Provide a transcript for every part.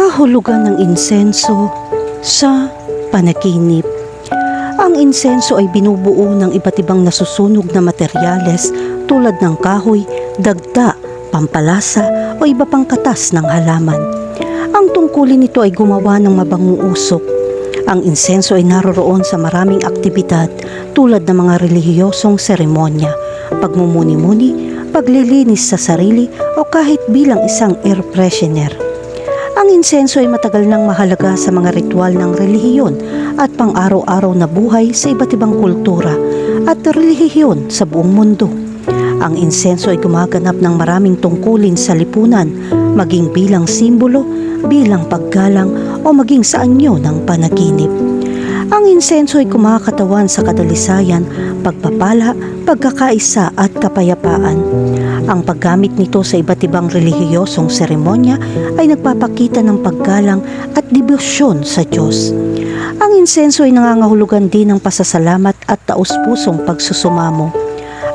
Kahulugan ng insenso sa panaginip. Ang insenso ay binubuo ng iba't ibang nasusunog na materyales tulad ng kahoy, dagta, pampalasa o iba pang katas ng halaman. Ang tungkulin nito ay gumawa ng mabangong usok. Ang insenso ay naroroon sa maraming aktibidad tulad ng mga relihiyosong seremonya, pagmumuni-muni, paglilinis sa sarili o kahit bilang isang air freshener. Ang insenso ay matagal nang mahalaga sa mga ritual ng relihiyon at pang-araw-araw na buhay sa iba't ibang kultura at relihiyon sa buong mundo. Ang insenso ay gumaganap ng maraming tungkulin sa lipunan, maging bilang simbolo, bilang paggalang o maging sa anyo ng panaginip. Ang insenso ay kumakatawan sa kadalisayan, pagpapala, pagkakaisa at kapayapaan. Ang paggamit nito sa iba't ibang relihiyosong seremonya ay nagpapakita ng paggalang at debosyon sa Diyos. Ang insenso ay nangangahulugan din ng pasasalamat at taus-pusong pagsusumamo.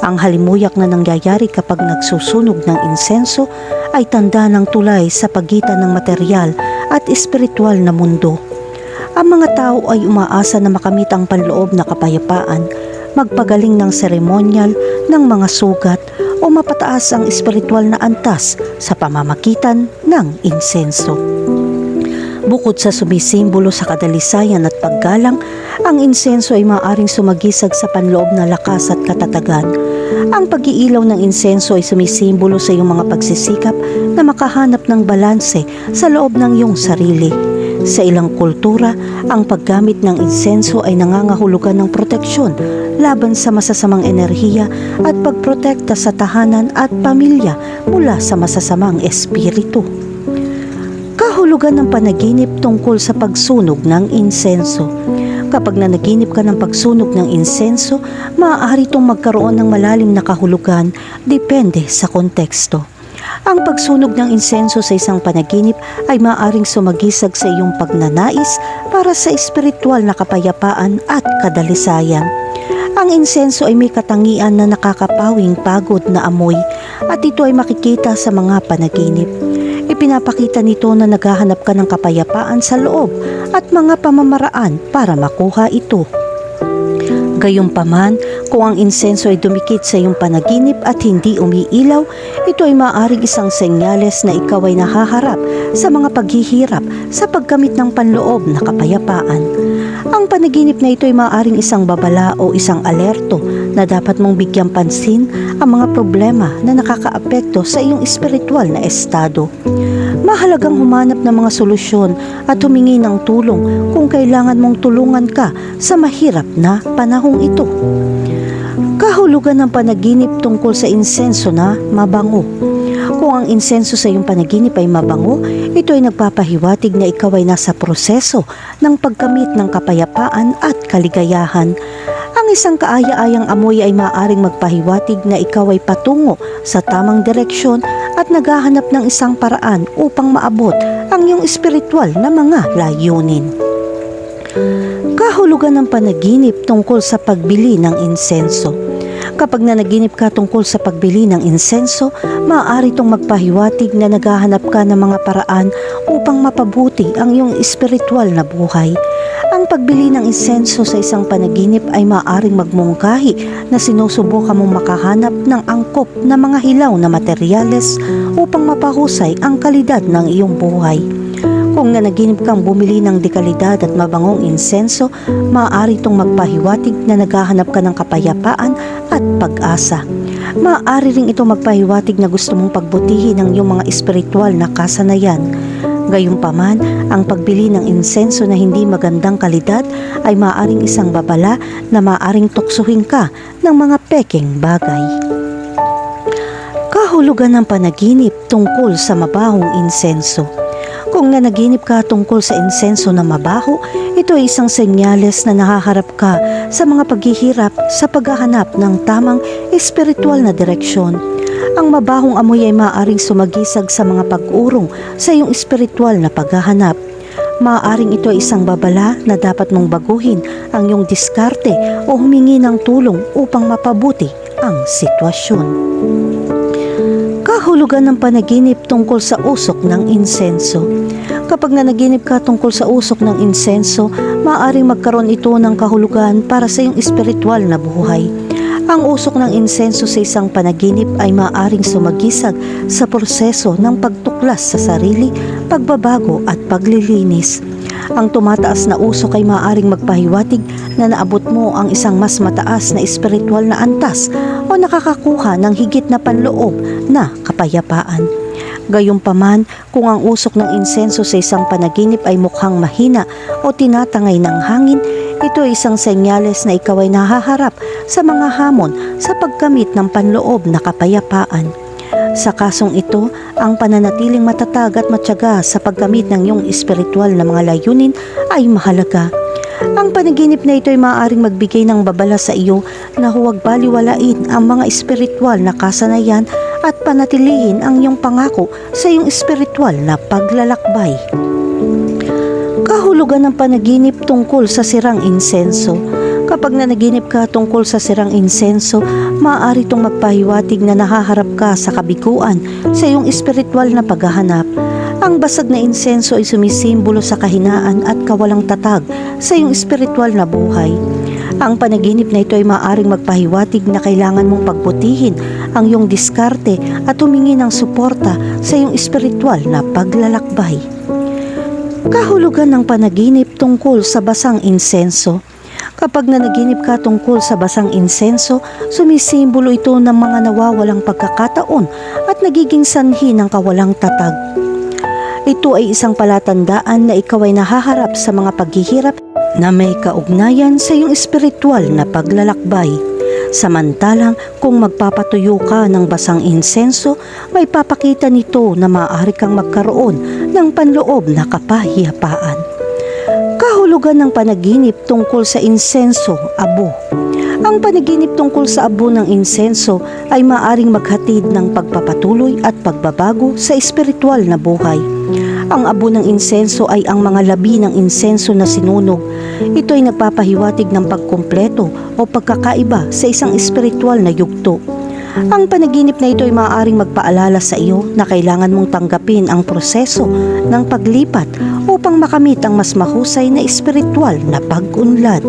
Ang halimuyak na nangyayari kapag nagsusunog ng insenso ay tanda ng tulay sa pagitan ng material at espiritual na mundo. Ang mga tao ay umaasa na makamit ang panloob na kapayapaan, magpagaling ng seremonyal ng mga sugat o mapataas ang espiritual na antas sa pamamagitan ng insenso. Bukod sa sumisimbolo sa kadalisayan at paggalang, ang insenso ay maaaring sumagisag sa panloob na lakas at katatagan. Ang pag-iilaw ng insenso ay sumisimbolo sa iyong mga pagsisikap na makahanap ng balanse sa loob ng iyong sarili. Sa ilang kultura, ang paggamit ng insenso ay nangangahulugan ng proteksyon laban sa masasamang enerhiya at pagprotekta sa tahanan at pamilya mula sa masasamang espiritu. Kahulugan ng panaginip tungkol sa pagsunog ng insenso. Kapag nanaginip ka ng pagsunog ng insenso, maaari itong magkaroon ng malalim na kahulugan depende sa konteksto. Ang pagsunog ng insenso sa isang panaginip ay maaaring sumagisag sa iyong pagnanais para sa espiritual na kapayapaan at kadalisayan. Ang insenso ay may katangian na nakakapawing pagod na amoy at ito ay makikita sa mga panaginip. Ipinapakita nito na naghahanap ka ng kapayapaan sa loob at mga pamamaraan para makuha ito. Gayunpaman, kung ang insenso ay dumikit sa iyong panaginip at hindi umiilaw, ito ay maaaring isang senyales na ikaw ay nahaharap sa mga paghihirap sa paggamit ng panloob na kapayapaan. Ang panaginip na ito ay maaaring isang babala o isang alerto na dapat mong bigyang pansin ang mga problema na nakakaapekto sa iyong espiritual na estado. Mahalagang humanap ng mga solusyon at humingi ng tulong kung kailangan mong tulungan ka sa mahirap na panahong ito. Kahulugan ng panaginip tungkol sa insenso na mabango. Kung ang insenso sa iyong panaginip ay mabango, ito ay nagpapahiwatig na ikaw ay nasa proseso ng pagkamit ng kapayapaan at kaligayahan. Ang isang kaaya-ayang amoy ay maaaring magpahiwatig na ikaw ay patungo sa tamang direksyon at naghahanap ng isang paraan upang maabot ang iyong espiritual na mga layunin. Kahulugan ng panaginip tungkol sa pagbili ng insenso. Kapag nanaginip ka tungkol sa pagbili ng insenso, maaari itong magpahiwatig na naghahanap ka ng mga paraan upang mapabuti ang iyong espiritual na buhay. Ang pagbili ng insenso sa isang panaginip ay maaaring magmungkahi na sinusubukan mong makahanap ng angkop na mga hilaw na materyales upang mapahusay ang kalidad ng iyong buhay. Kung nanaginip kang bumili ng dekalidad at mabangong insenso, maaari itong magpahiwatig na naghahanap ka ng kapayapaan at pag-asa. Maaari ring ito magpahiwatig na gusto mong pagbutihin ang iyong mga espiritual na kasanayan. Gayunpaman, ang pagbili ng insenso na hindi magandang kalidad ay maaaring isang babala na maaaring tuksuhin ka ng mga peking bagay. Kahulugan ng panaginip tungkol sa mabahong insenso. Kung nanaginip ka tungkol sa insenso na mabaho, ito ay isang senyales na nahaharap ka sa mga paghihirap sa paghahanap ng tamang espiritual na direksyon. Ang mabahong amoy ay maaaring sumagisag sa mga pag-urong sa iyong espiritual na paghahanap. Maaaring ito ay isang babala na dapat mong baguhin ang iyong diskarte o humingi ng tulong upang mapabuti ang sitwasyon. Kahulugan ng panaginip tungkol sa usok ng insenso. Kapag nanaginip ka tungkol sa usok ng insenso, maaaring magkaroon ito ng kahulugan para sa iyong espiritual na buhay. Ang usok ng insenso sa isang panaginip ay maaaring sumagisag sa proseso ng pagtuklas sa sarili, pagbabago at paglilinis. Ang tumataas na usok ay maaaring magpahiwatig na naabot mo ang isang mas mataas na espiritual na antas o nakakakuha ng higit na panloob na kapayapaan. Gayunpaman, kung ang usok ng insenso sa isang panaginip ay mukhang mahina o tinatangay ng hangin, ito ay isang senyales na ikaw ay nahaharap sa mga hamon sa pagkamit ng panloob na kapayapaan. Sa kasong ito, ang pananatiling matatag at matyaga sa pagkamit ng iyong espiritual na mga layunin ay mahalaga. Ang panaginip na ito ay maaaring magbigay ng babala sa iyo na huwag baliwalain ang mga espiritual na kasanayan at panatilihin ang iyong pangako sa iyong espiritual na paglalakbay. Kahulugan ng panaginip tungkol sa sirang insenso. Kapag nanaginip ka tungkol sa sirang insenso, maaari itong magpahiwatig na nahaharap ka sa kabiguan sa iyong espiritual na paghahanap. Ang basag na insenso ay sumisimbolo sa kahinaan at kawalang tatag sa iyong espiritual na buhay. Ang panaginip na ito ay maaaring magpahiwatig na kailangan mong pagbutihin ang iyong diskarte at humingi ng suporta sa iyong espiritual na paglalakbay. Kahulugan ng panaginip tungkol sa basang insenso. Kapag nanaginip ka tungkol sa basang insenso, sumisimbolo ito ng mga nawawalang pagkakataon at nagiging sanhi ng kawalang tatag. Ito ay isang palatandaan na ikaw ay nahaharap sa mga paghihirap na may kaugnayan sa iyong espiritual na paglalakbay. Samantalang kung magpapatuyo ka ng basang insenso, may papakita nito na maaari kang magkaroon ng panloob na kapahiyapaan. Kahulugan ng panaginip tungkol sa insenso, abo. Ang panaginip tungkol sa abo ng insenso ay maaring maghatid ng pagpapatuloy at pagbabago sa espiritual na buhay. Ang abo ng insenso ay ang mga labi ng insenso na sinunog. Ito ay nagpapahiwatig ng pagkumpleto o pagkakaiba sa isang espiritual na yugto. Ang panaginip na ito ay maaaring magpaalala sa iyo na kailangan mong tanggapin ang proseso ng paglipat upang makamit ang mas mahusay na espiritual na pag-unlad.